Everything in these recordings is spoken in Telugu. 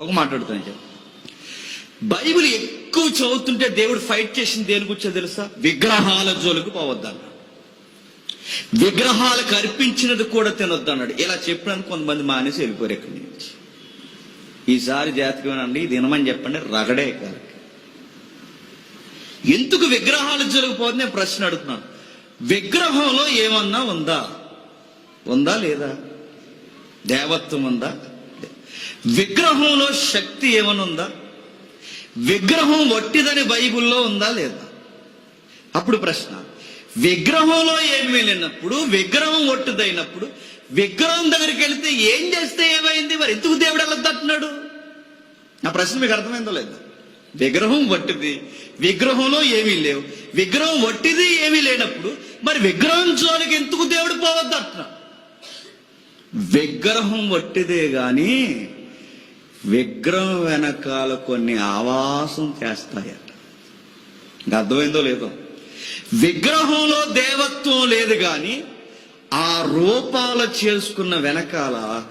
ఒక మాట్లాడుతాను బైబిల్ ఎక్కువ చదువుతుంటే దేవుడు ఫైట్ చేసిన దేని గురించో తెలుసా? విగ్రహాల జోలికి పోవద్దన్నాడు. విగ్రహాలకు అర్పించినది కూడా తినొద్దు అన్నాడు ఇలా చెప్పడానికి కొంతమంది మానేసి వెళ్ళిపోయారు ఇక్కడి నుంచి. ఈసారి జాతకమేనండి దినమని చెప్పండి. రగడే గారికి ఎందుకు విగ్రహాల జరిగిపోతుంది నేను ప్రశ్న అడుగుతున్నాను. విగ్రహంలో ఏమన్నా ఉందా? ఉందా లేదా? దేవత్వం ఉందా? విగ్రహంలో శక్తి ఏమనుందా? విగ్రహం వట్టిదని బైబిల్లో ఉందా లేదా? అప్పుడు ప్రశ్న. విగ్రహంలో ఏమీ లేనప్పుడు విగ్రహం ఒట్టిదైనప్పుడు విగ్రహం దగ్గరికి వెళితే ఏం చేస్తే ఏమైంది? మరి ఎందుకు దేవుడు వెళ్ళొద్దంటున్నాడు నా ప్రశ్న మీకు అర్థమైందో లేదా? విగ్రహం వట్టిది విగ్రహంలో ఏమీ లేవు. విగ్రహం వట్టిది ఏమీ లేనప్పుడు మరి విగ్రహం జోలికి ఎందుకు దేవుడు పోవద్దు అంటున్నాడు? విగ్రహం వట్టిదే గాని విగ్రహం వెనకాల కొన్ని ఆవాసం చేస్తాయట. అర్థమైందో లేదో? విగ్రహంలో దేవత్వం లేదు గాని ఆ రూపాలు చేసుకున్న వెనకాల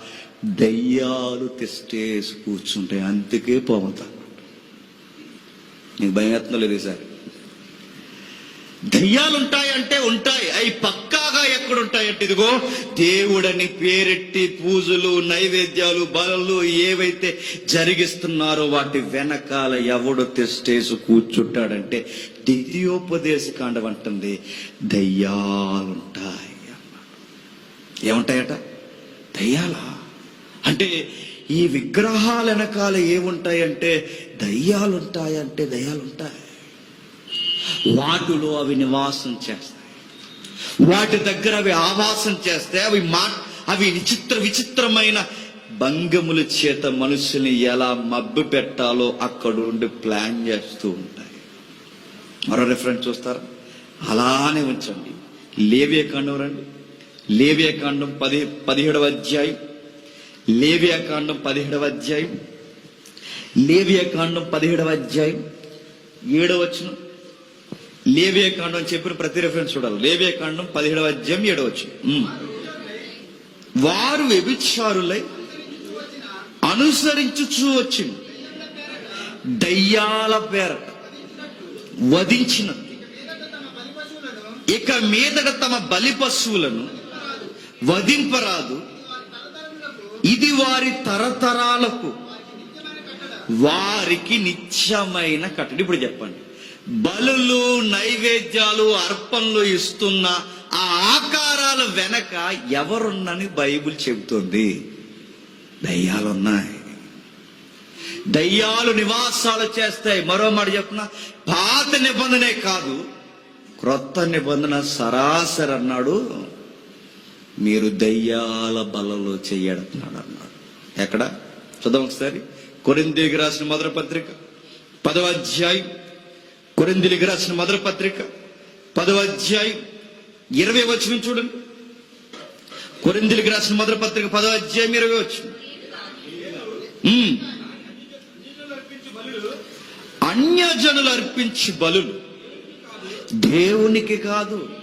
దయ్యాలు తెస్టేసి కూర్చుంటాయి. అందుకే పోతా నీకు భయం ఎత్తుందో లేదు సార్ దయ్యాలు ఉంటాయంటే ఉంటాయి. అవి పక్క ఎక్కడుంటాయంటే ఇదిగో దేవుడని పేరెట్టి పూజలు నైవేద్యాలు బలలు ఏవైతే జరిగిస్తున్నారో వాటి వెనకాల ఎవడు తెస్టేసి కూర్చుంటాడంటే ద్వితీయోపదేశ అంటుంది దయ్యాలుంటాయి ఏముంటాయట? దయ్యాలా? అంటే ఈ విగ్రహాల వెనకాల ఏముంటాయంటే దయ్యాలుంటాయంటే దయ్యాలుంటాయి. వాటిలో అవి నివాసం చేస్తాయి. వాటి దగ్గర అవి ఆవాసం చేస్తే అవి మా అవి విచిత్ర విచిత్రమైన భంగముల చేత మనుషుల్ని ఎలా మబ్బు పెట్టాలో అక్కడ ఉండి ప్లాన్ చేస్తూ ఉంటాయి. మరో రిఫరెన్స్ చూస్తారా? అలానే ఉంచండి. లేవియ కాండం రండి. లేవియ కాండం పది పదిహేడవ అధ్యాయం. లేవియ కాండం పదిహేడవ అధ్యాయం. లేవియ కాండం పదిహేడవ అధ్యాయం. ఏడవచనం లేవియ కాండం అని చెప్పిన ప్రతి రెఫరెన్స్ చూడాలి. లేవియ కాండం పదిహేడవ అధ్యాయం ఏడవచ్చు వారు వ్యభిచారులై అనుసరించుచూ వచ్చింది దయ్యాల పేర వధించిన ఇక మీదట తమ బలి పశువులను వధింపరాదు. ఇది వారి తరతరాలకు వారికి నిత్యమైన కట్టడి. ఇప్పుడు చెప్పండి. బలులు నైవేద్యాలు అర్పణలు ఇస్తున్న ఆ ఆకారాల వెనక ఎవరున్నని బైబిల్ చెబుతుంది. దయ్యాలున్నాయి. దయ్యాలు నివాసాలు చేస్తాయి. మరో మాట చెప్పిన పాత నిబంధనే కాదు క్రొత్త నిబంధన సరాసరి అన్నాడు. మీరు దయ్యాల బలలో చేయడుతున్నాడు అన్నాడు. ఎక్కడ? చదవం ఒకసారి. కొరిందికి రాసిన మొదటి పత్రిక పదవ అధ్యాయం. కొరిందిలికి రాసిన మొదటి పత్రిక పదవ అధ్యాయం ఇరవై వచ్చిన చూడండి. కొరిందిలికి రాసిన మొదటి పత్రిక పదవ అధ్యాయం ఇరవై వచ్చిన అన్యజనులు అర్పించి బలులు దేవునికి కాదు.